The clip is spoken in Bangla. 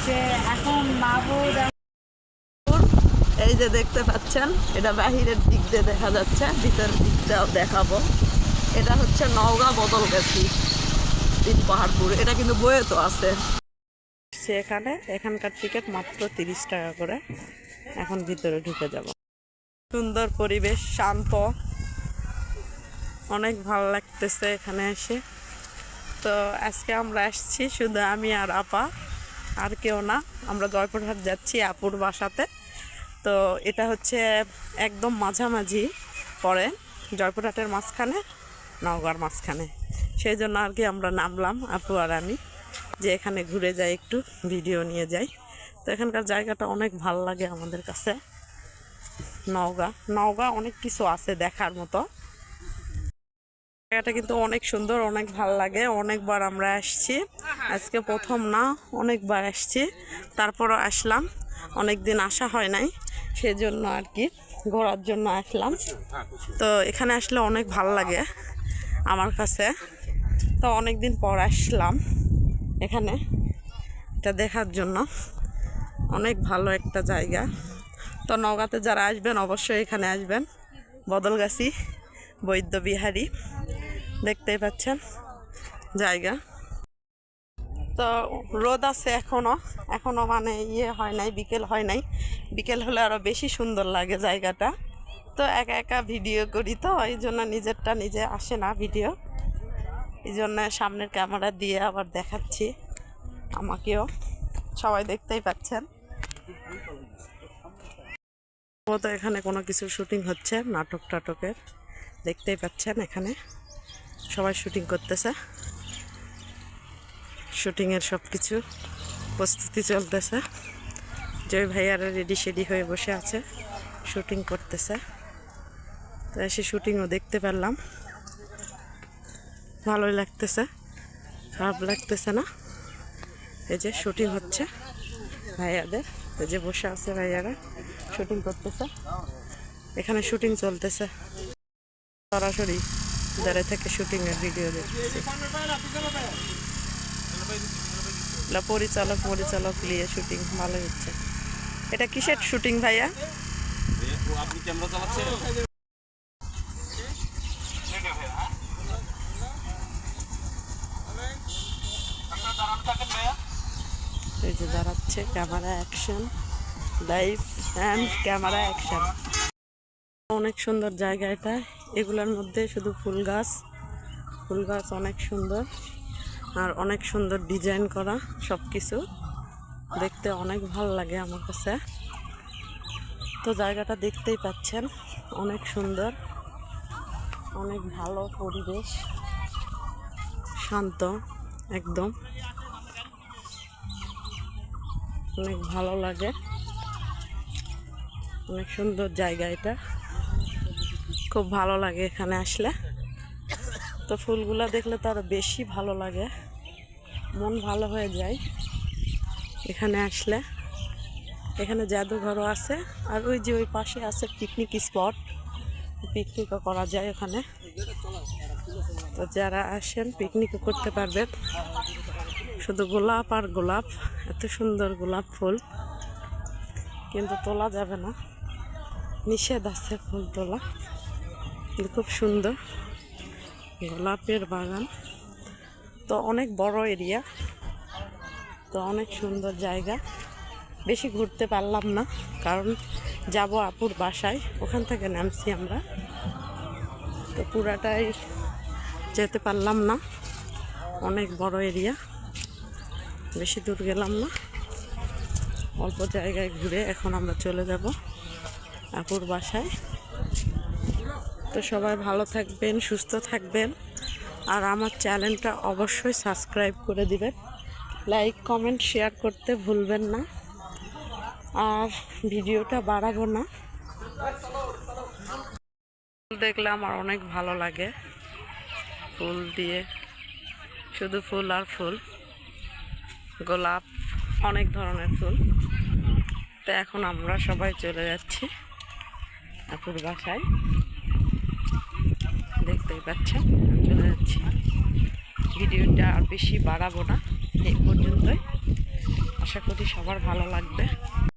হচ্ছে এখন এই যে দেখতে পাচ্ছেন এটা বাহিরের দিক দিয়ে দেখা যাচ্ছে ভিতরের দিকটাও দেখাবো। এটা হচ্ছে নওগাঁ বদল গেছি তিন পাহাড়পুর। এটা কিন্তু বইয়ে তো আছে। এখানে এখানকার টিকিট মাত্র তিরিশ টাকা করে। এখন ভিতরে ঢুকে যাব। সুন্দর পরিবেশ শান্ত। অনেক ভালো লাগতেছে এখানে এসে। তো আজকে আমরা আসছি শুধু আমি আর আপা। আর কেউ না। আমরা জয়পুরহাট যাচ্ছি আপুর বাসাতে। তো এটা হচ্ছে একদম মাঝামাঝি পরে জয়পুরহাটের মাঝখানে, নওগাঁর মাঝখানে। সেই জন্য আর কি আমরা নামলাম আপু আর আমি, যে এখানে ঘুরে যাই, একটু ভিডিও নিয়ে যাই। তো এখানকার জায়গাটা অনেক ভালো লাগে আমাদের কাছে। নওগাঁ নওগাঁ অনেক কিছু আছে দেখার মতো। জায়গাটা কিন্তু অনেক সুন্দর, অনেক ভালো লাগে। অনেকবার আমরা আসছি। আজকে প্রথম না, অনেকবার আসছি। তারপরও আসলাম। অনেক দিন আসা হয় নাই, সেজন্য আর কি ঘোরার জন্য আসলাম। তো এখানে আসলে অনেক ভালো লাগে আমার কাছে। তো অনেক দিন পর আসলাম এখানে, এটা দেখার জন্য। অনেক ভালো একটা জায়গা। তো নওগাঁতে যারা আসবেন, অবশ্যই এখানে আসবেন। বদলগাছি, বৈদ্য বিহারী। দেখতেই পাচ্ছেন, জায়গা। তো রোদ আছে এখনও এখনও মানে ইয়ে হয় নাই, বিকেল হয় নাই। বিকেল হলে আরও বেশি সুন্দর লাগে জায়গাটা। তো একা একা ভিডিও করি তো, এই জন্য নিজেরটা নিজে আসে না ভিডিও। এই জন্য সামনের ক্যামেরা দিয়ে আবার দেখাচ্ছি আমাকেও। সবাই দেখতেই পাচ্ছেন। তো এখানে কোনো কিছু শুটিং হচ্ছে নাটক টাটকের দেখতেই পাচ্ছেন এখানে। সবাই শুটিং করতেছে। শুটিংয়ের সব কিছু প্রস্তুতি চলতেছে। জয় ভাইয়ারা রেডি শেডি হয়ে বসে আছে, শুটিং করতেছে। তো এসে শুটিংও দেখতে পারলাম। ভালোই লাগতেছে, খারাপ লাগতেছে না। এই যে শুটিং হচ্ছে ভাইয়াদের, এই যে বসে আছে ভাইয়ারা, শুটিং করতেছে। এখানে শুটিং চলতেছে। সরাসরি দাঁড়িয়ে থেকে শুটিং এর ভিডিও দেখতেছি। পরিচালক পরিচালক নিয়ে শুটিং ভালো হচ্ছে। এটা কিসের শুটিং ভাইয়া? এই যে দাঁড়াচ্ছে camera action live and camera action অনেক সুন্দর জায়গা এটা। এগুলোর মধ্যে শুধু ফুল গাছ। ফুল গাছ অনেক সুন্দর। আর অনেক সুন্দর ডিজাইন করা সব কিছু দেখতে অনেক ভালো লাগে আমার কাছে। তো জায়গাটা দেখতেই পাচ্ছেন, অনেক সুন্দর, অনেক ভালো পরিবেশ, শান্ত একদম। অনেক ভালো লাগে। অনেক সুন্দর জায়গা এটা। খুব ভালো লাগে এখানে আসলে। তো ফুলগুলো দেখলে তো আরও বেশি ভালো লাগে। মন ভালো হয়ে যায় এখানে আসলে। এখানে জাদুঘরও আছে। আর ওই যে ওই পাশে আছে পিকনিক স্পট পিকনিকও করা যায় ওখানে। তো যারা আসেন পিকনিকও করতে পারবেন। শুধু গোলাপ আর গোলাপ, এত সুন্দর গোলাপ ফুল। কিন্তু তোলা যাবে না। নিষেধ আছে ফুল তোলা। খুব সুন্দর। গোলাপের বাগান। তো অনেক বড় এরিয়া। তো অনেক সুন্দর জায়গা। বেশি ঘুরতে পারলাম না, কারণ যাব আপুর বাসায়। ওখান থেকে নামছি আমরা। তো পুরাটাই যেতে পারলাম না। অনেক বড় এরিয়া। বেশি দূর গেলাম না। অল্প জায়গায় ঘুরে এখন আমরা চলে যাব আপুর বাসায়। সবাই ভালো থাকবেন, সুস্থ থাকবেন। আর আমার চ্যানেলটা অবশ্যই সাবস্ক্রাইব করে দিবেন। লাইক, কমেন্ট, শেয়ার করতে ভুলবেন না। আর ভিডিওটা বাড়াবো না। ফুল দেখলে আমার অনেক ভালো লাগে। ফুল দিয়ে, শুধু ফুল আর ফুল। গোলাপ, অনেক ধরনের ফুল। তো এখন আমরা সবাই চলে যাচ্ছি আপুর বাসায়। দেখতেই পাচ্ছেন, চলে যাচ্ছি। ভিডিওটা আর বেশি বাড়াবো না এই পর্যন্তই। আশা করি সবার ভালো লাগবে।